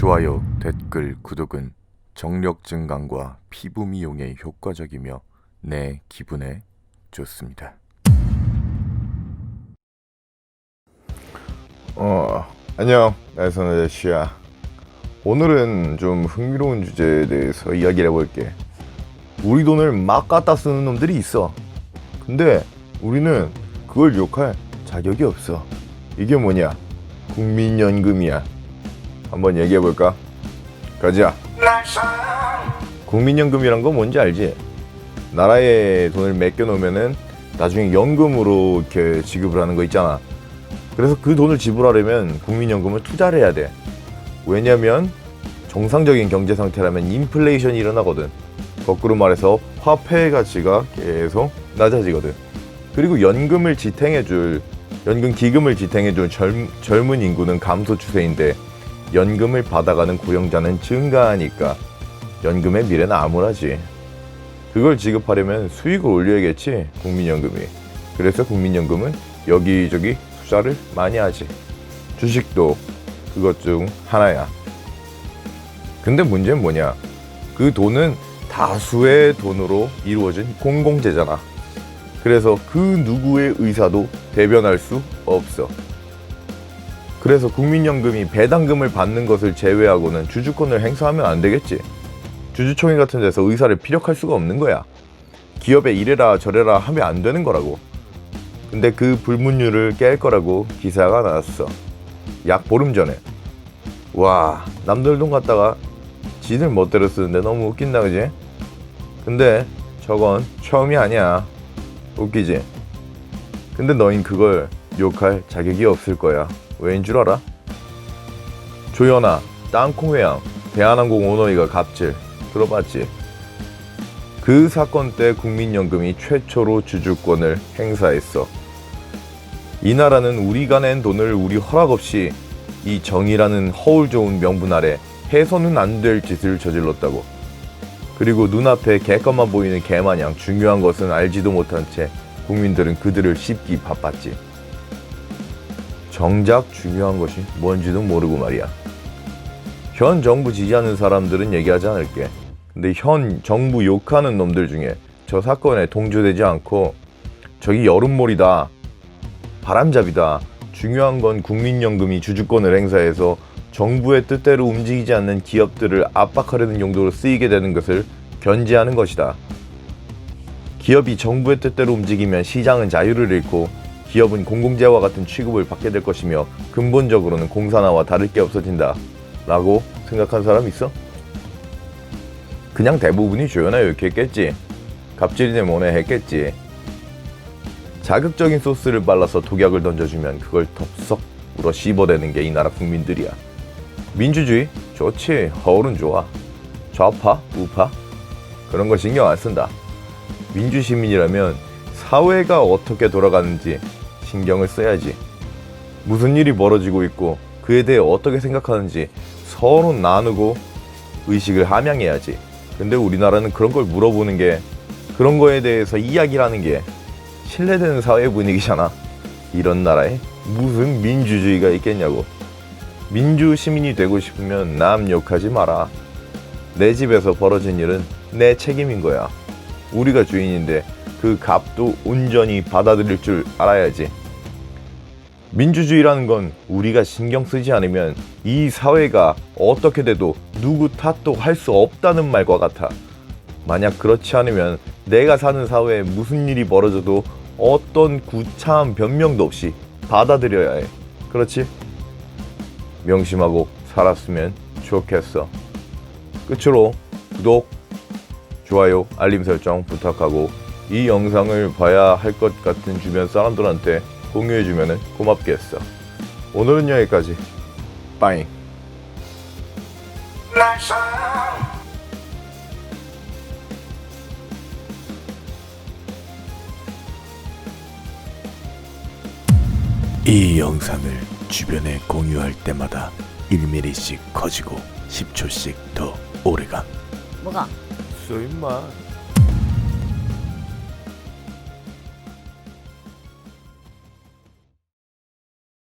좋아요, 댓글, 구독은 정력 증강과 피부 미용에 효과적이며 내 기분에 좋습니다. 어, 안녕. 나선 아저씨야. 오늘은 좀 흥미로운 주제에 대해서 이야기를 해볼게. 우리 돈을 막 갖다 쓰는 놈들이 있어. 근데 우리는 그걸 욕할 자격이 없어. 이게 뭐냐? 국민연금이야. 한번 얘기해 볼까? 가자. 국민연금이란 건 뭔지 알지? 나라에 돈을 맡겨 놓으면은 나중에 연금으로 이렇게 지급을 하는 거 있잖아. 그래서 그 돈을 지불하려면 국민연금을 투자를 해야 돼. 왜냐면 정상적인 경제 상태라면 인플레이션이 일어나거든. 거꾸로 말해서 화폐 가치가 계속 낮아지거든. 그리고 연금을 지탱해줄 연금 기금을 지탱해줄 젊, 젊은 인구는 감소 추세인데 연금을 받아가는 고용자는 증가하니까 연금의 미래는 암울하지. 그걸 지급하려면 수익을 올려야겠지 국민연금이. 그래서 국민연금은 여기저기 투자를 많이 하지. 주식도 그것 중 하나야. 근데 문제는 뭐냐? 그 돈은 다수의 돈으로 이루어진 공공재잖아. 그래서 그 누구의 의사도 대변할 수 없어. 그래서 국민연금이 배당금을 받는 것을 제외하고는 주주권을 행사하면 안 되겠지. 주주총회 같은 데서 의사를 피력할 수가 없는 거야. 기업에 이래라 저래라 하면 안 되는 거라고. 근데 그 불문율을 깰 거라고 기사가 나왔어. 약 보름 전에. 와, 남들 돈 갖다가 지들 멋대로 쓰는데 너무 웃긴다, 그지? 근데 저건 처음이 아니야. 웃기지? 근데 너흰 그걸 욕할 자격이 없을 거야. 왜인 줄 알아? 조연아, 땅콩회양, 대한항공 오너이가 갑질. 들어봤지? 그 사건 때 국민연금이 최초로 주주권을 행사했어. 이 나라는 우리가 낸 돈을 우리 허락 없이 이 정의라는 허울 좋은 명분 아래 해서는 안 될 짓을 저질렀다고. 그리고 눈앞에 개껌만 보이는 개마냥 중요한 것은 알지도 못한 채 국민들은 그들을 씹기 바빴지. 정작 중요한 것이 뭔지도 모르고 말이야. 현 정부 지지하는 사람들은 얘기하지 않을게. 근데 현 정부 욕하는 놈들 중에 저 사건에 동조되지 않고 저기 여름몰이다, 바람잡이다, 중요한 건 국민연금이 주주권을 행사해서 정부의 뜻대로 움직이지 않는 기업들을 압박하려는 용도로 쓰이게 되는 것을 견제하는 것이다. 기업이 정부의 뜻대로 움직이면 시장은 자유를 잃고 기업은 공공재와 같은 취급을 받게 될 것이며 근본적으로는 공산화와 다를 게 없어진다. 라고 생각한 사람 있어? 그냥 대부분이 조연아 이렇게 했겠지. 갑질이네 뭐네 했겠지. 자극적인 소스를 발라서 독약을 던져주면 그걸 덥석 울어 씹어대는 게 이 나라 국민들이야. 민주주의 좋지 허울은 좋아. 좌파 우파 그런 거 신경 안 쓴다. 민주 시민이라면 사회가 어떻게 돌아가는지 신경을 써야지. 무슨 일이 벌어지고 있고 그에 대해 어떻게 생각하는지 서로 나누고 의식을 함양해야지. 근데 우리나라는 그런 걸 물어보는 게 그런 거에 대해서 이야기라는 게 신뢰되는 사회 분위기잖아. 이런 나라에 무슨 민주주의가 있겠냐고. 민주 시민이 되고 싶으면 남 욕하지 마라. 내 집에서 벌어진 일은 내 책임인 거야. 우리가 주인인데 그 값도 온전히 받아들일 줄 알아야지. 민주주의라는 건 우리가 신경 쓰지 않으면 이 사회가 어떻게 돼도 누구 탓도 할 수 없다는 말과 같아. 만약 그렇지 않으면 내가 사는 사회에 무슨 일이 벌어져도 어떤 구차한 변명도 없이 받아들여야 해. 그렇지? 명심하고 살았으면 좋겠어. 끝으로 구독, 좋아요, 알림 설정 부탁하고 이 영상을 봐야 할 것 같은 주변 사람들한테 공유해주면 고맙겠어. 오늘은 여기까지. 빠잉. 이 영상을 주변에 공유할 때마다 1mm씩 커지고 10초씩 더 오래감. 뭐가? 써 임마.